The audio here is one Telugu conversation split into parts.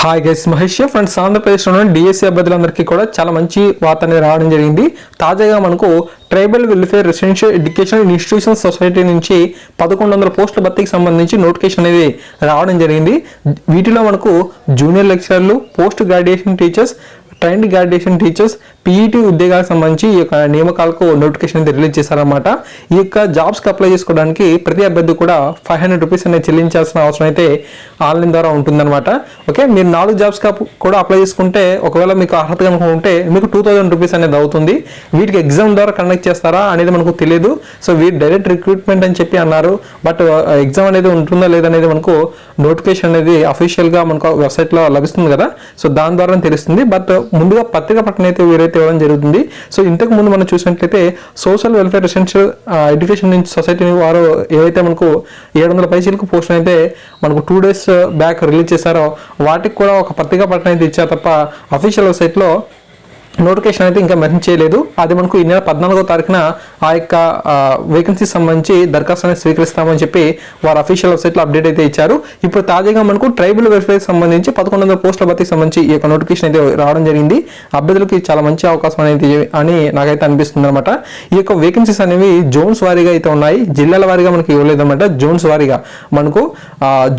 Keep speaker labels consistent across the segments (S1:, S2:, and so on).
S1: హాయ్ గైస్ మహేష్ ఫ్రెండ్స్ ఆంధ్రప్రదేశ్లో డిఎస్సీ అభ్యర్థులందరికీ కూడా చాలా మంచి వార్త అనేది రావడం జరిగింది. తాజాగా మనకు tribal welfare residential education institution society నుంచి పదకొండు వందల పోస్టుల భర్తీకి సంబంధించి నోటిఫికేషన్ అనేది రావడం జరిగింది. వీటిలో మనకు junior లెక్చరర్లు post graduation teachers trained graduation teachers PET ఉద్యోగాలకు సంబంధించి ఈ యొక్క నియామకాలకు నోటిఫికేషన్ అయితే రిలీజ్ చేశారన్నమాట. ఈ యొక్క జాబ్స్కి అప్లై చేసుకోవడానికి ప్రతి అభ్యర్థి కూడా ఫైవ్ హండ్రెడ్ రూపీస్ అనేది చెల్లించాల్సిన అవసరం అయితే ఆన్లైన్ ద్వారా ఉంటుందన్నమాట. ఓకే మీరు నాలుగు జాబ్స్కి కూడా అప్లై చేసుకుంటే ఒకవేళ మీకు అర్హత కనుక ఉంటే మీకు టూ థౌసండ్ రూపీస్ అనేది అవుతుంది. వీటికి ఎగ్జామ్ ద్వారా కండక్ట్ చేస్తారా అనేది మనకు తెలియదు సో వీటి డైరెక్ట్ రిక్రూట్మెంట్ అని చెప్పి అన్నారు. బట్ ఎగ్జామ్ అనేది ఉంటుందా లేదనేది మనకు నోటిఫికేషన్ అనేది అఫీషియల్గా మనకు వెబ్సైట్లో లభిస్తుంది కదా. సో దాని ద్వారా తెలుస్తుంది. బట్ ముందుగా పత్రిక ప్రకటన అయితే వీరైతే ఇవ్వడం జరుగుతుంది. సో ఇంతకు ముందు మనం చూసినట్లయితే సోషల్ వెల్ఫేర్ ఎసెన్షియల్ ఎడ్యుకేషన్ నుంచి సొసైటీ వారు ఏవైతే మనకు ఏడు వందల పైసలకు పోస్ట్ అయితే మనకు టూ డేస్ బ్యాక్ రిలీజ్ చేశారో వాటికి కూడా ఒక పత్రికా ప్రకటన అయితే ఇచ్చారు తప్ప అఫీషియల్ వెబ్సైట్లో నోటిఫికేషన్ అయితే ఇంకా మెన్షన్ చేయలేదు. అది మనకు ఈ నెల పద్నాలుగో తారీఖున ఆ యొక్క వేకెన్సీ సంబంధించి దరఖాస్తు అనేది స్వీకరిస్తామని చెప్పి వారు అఫీషియల్ వెబ్సైట్లో అప్డేట్ అయితే ఇచ్చారు. ఇప్పుడు తాజాగా మనకు ట్రైబల్ వెల్ఫేర్ సంబంధించి పదకొండు వందల పోస్టుల భర్తీకి సంబంధించి ఈ యొక్క నోటిఫికేషన్ అయితే రావడం జరిగింది. అభ్యర్థులకి చాలా మంచి అవకాశం అనేది అని నాకైతే అనిపిస్తుంది అనమాట ఈ యొక్క వేకెన్సీస్ అనేవి జోన్స్ వారీగా అయితే ఉన్నాయి. జిల్లాల వారీగా మనకి ఇవ్వలేదన్నమాట జోన్స్ వారీగా మనకు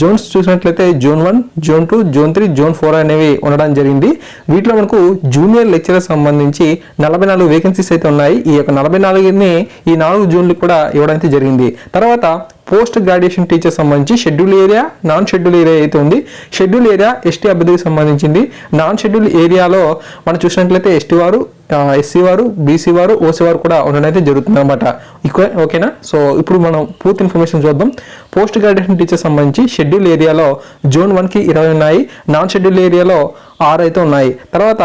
S1: జోన్స్ చూసినట్లయితే zone one zone two zone three zone four అనేవి ఉండడం జరిగింది. వీటిలో మనకు జూనియర్ లెక్చరర్స్ సంబంధించి నలభై నాలుగు వేకెన్సీస్ అయితే ఉన్నాయి. ఈ యొక్క నలభై నాలుగుని ఈ నాలుగు జూన్లు కూడా ఇవ్వడం అయితే జరిగింది. తర్వాత పోస్ట్ గ్రాడ్యుయేషన్ టీచర్ సంబంధించి schedule area non schedule area అయితే ఉంది. షెడ్యూల్ ఏరియా ఎస్టీ అభ్యర్థికి సంబంధించింది. నాన్ షెడ్యూల్ ఏరియాలో మనం చూసినట్లయితే ఎస్టీ వారు ఎస్సీ వారు బీసీ వారు ఓసీ వారు కూడా ఉండడం అయితే జరుగుతుంది అనమాట ఓకేనా? సో ఇప్పుడు మనం పూర్తి ఇన్ఫర్మేషన్ చూద్దాం. పోస్ట్ గ్రాడ్యుయేషన్ టీచర్ సంబంధించి షెడ్యూల్ ఏరియాలో జోన్ వన్కి ఇరవై ఉన్నాయి. నాన్ షెడ్యూల్ ఏరియాలో ఆరు అయితే ఉన్నాయి. తర్వాత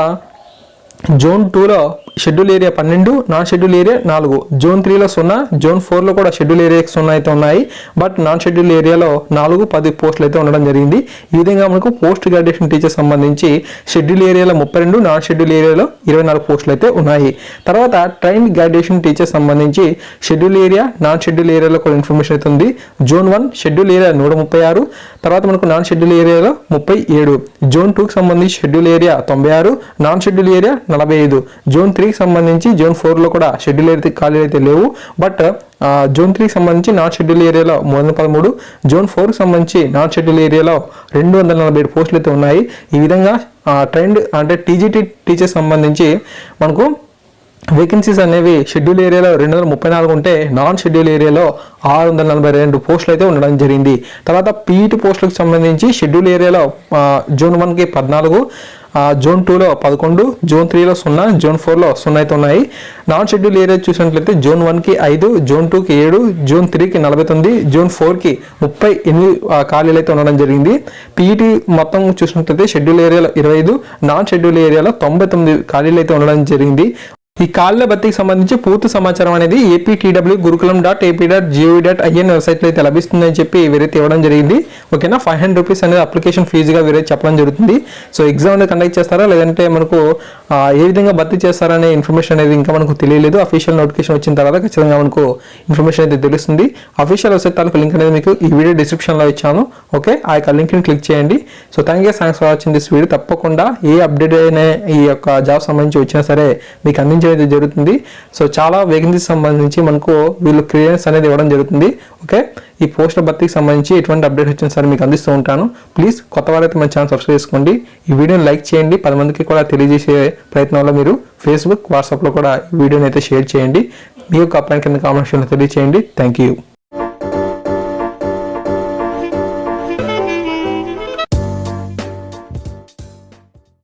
S1: జోన్ టూలో షెడ్యూల్ ఏరియా పన్నెండు నాన్ షెడ్యూల్ ఏరియా నాలుగు. జోన్ త్రీలో సున్నా జోన్ ఫోర్లో కూడా షెడ్యూల్ ఏరియా సున్నా అయితే ఉన్నాయి. బట్ నాన్ షెడ్యూల్ ఏరియాలో నాలుగు పది పోస్టులు అయితే ఉండడం జరిగింది. ఈ విధంగా మనకు పోస్ట్ గ్రాడ్యుయేషన్ టీచర్ సంబంధించి షెడ్యూల్ ఏరియాలో ముప్పై రెండు నాన్ షెడ్యూల్ ఏరియాలో ఇరవై నాలుగు పోస్టులు అయితే ఉన్నాయి. తర్వాత ట్రైన్ గ్రాడ్యుయేషన్ టీచర్ సంబంధించి షెడ్యూల్ ఏరియా నాన్ షెడ్యూల్ ఏరియాలో కూడా ఇన్ఫర్మేషన్ అయితే ఉంది. జోన్ వన్ షెడ్యూల్ ఏరియా నూట ముప్పై ఆరు తర్వాత మనకు నాన్ షెడ్యూల్ ఏరియాలో ముప్పై ఏడు. జోన్ టూకి సంబంధించి షెడ్యూల్ ఏరియా తొంభై ఆరు నాన్ షెడ్యూల్ ఏరియా నలభై ఐదు. జోన్ త్రీకి సంబంధించి జోన్ ఫోర్లో కూడా షెడ్యూల్ అయితే ఖాళీలు అయితే లేవు. బట్ జోన్ త్రీకి సంబంధించి నాన్ షెడ్యూల్ ఏరియాలో మూడు వందల పదమూడు జోన్ ఫోర్కి సంబంధించి నాన్ షెడ్యూల్ ఏరియాలో రెండు వందల నలభై ఏడు పోస్టులు అయితే ఉన్నాయి. ఈ విధంగా ట్రెండ్ అంటే టీజీటీ టీచర్ సంబంధించి మనకు వేకెన్సీస్ అనేవి షెడ్యూల్ ఏరియాలో రెండు వందల ముప్పై నాలుగు ఉంటే నాన్ షెడ్యూల్ ఏరియాలో ఆరు వందల నలభై రెండు పోస్టులు అయితే ఉండడం జరిగింది. తర్వాత పీఈటీ పోస్టులకు సంబంధించి షెడ్యూల్ ఏరియాలో జూన్ వన్కి పద్నాలుగు జోన్ టూలో పదకొండు జోన్ త్రీలో సున్నా జోన్ ఫోర్లో సున్నా అయితే ఉన్నాయి. నాన్ షెడ్యూల్ ఏరియా చూసినట్లయితే జోన్ వన్కి ఐదు జోన్ టూకి ఏడు జోన్ త్రీకి నలభై తొమ్మిది జోన్ ఫోర్కి ముప్పై ఎనిమిది ఖాళీలు అయితే ఉండడం జరిగింది. పీఈటీ మొత్తం చూసినట్లయితే షెడ్యూల్ ఏరియాలో ఇరవై ఐదు నాన్ షెడ్యూల్ ఏరియాలో తొంభై తొమ్మిది ఖాళీలు అయితే ఉండడం జరిగింది. ఈ కాళ్ళ భర్తీకి సంబంధించి పూర్తి సమాచారం అనేది APTW Gurukulam dot AP dot GO dot IN వెబ్సైట్లో అయితే లభిస్తుందని చెప్పి వీరైతే ఇవ్వడం జరిగింది. ఓకేనా? ఫైవ్ హండ్రెడ్ రూపీస్ అనేది అప్లికేషన్ ఫీజుగా వీరైతే చెప్పడం జరుగుతుంది. సో ఎగ్జామ్ అనేది కండక్ట్ చేస్తారా? లేదంటే మనకు ఏ విధంగా భర్తీ చేస్తారనే ఇన్ఫర్మేషన్ అనేది ఇంకా మనకు తెలియలేదు. అఫీషియల్ నోటిఫికేషన్ వచ్చిన తర్వాత ఖచ్చితంగా మనకు ఇన్ఫర్మేషన్ అయితే తెలుస్తుంది. అఫీషియల్ వెబ్సైట్ తాలూకు లింక్ అనేది మీకు ఈ వీడియో డిస్క్రిప్షన్లో ఇచ్చాను. ఓకే? ఆ యొక్క లింక్ని క్లిక్ చేయండి. So thank you. Thanks for watching this video. తప్పకుండా ఏ అప్డేట్ అయినా ఈ యొక్క జాబ్ సంబంధించి వచ్చినా సరే మీకు అందించే అయితే జరుగుతుంది. సో చాలా వేకెన్సీస్ సంబంధించి మనకు వీళ్ళు క్లియరెన్స్ అనేది ఇవ్వడం జరుగుతుంది. ఓకే? ఈ పోస్టుల భర్తీకి సంబంధించి ఎటువంటి అప్డేట్ వచ్చిన సరే మీకు అందిస్తూ ఉంటాను. ప్లీజ్ కొత్త వారైతే మన ఛానల్ సబ్స్క్రైబ్ చేసుకోండి. ఈ వీడియోని లైక్ చేయండి. పది మందికి కూడా తెలియజేసే ప్రయత్నంలో మీరు ఫేస్బుక్ వాట్సాప్లో కూడా ఈ వీడియోని అయితే షేర్ చేయండి. మీ యొక్క అప్లైన్ కింద కామెంట్ తెలియజేయండి థ్యాంక్ యూ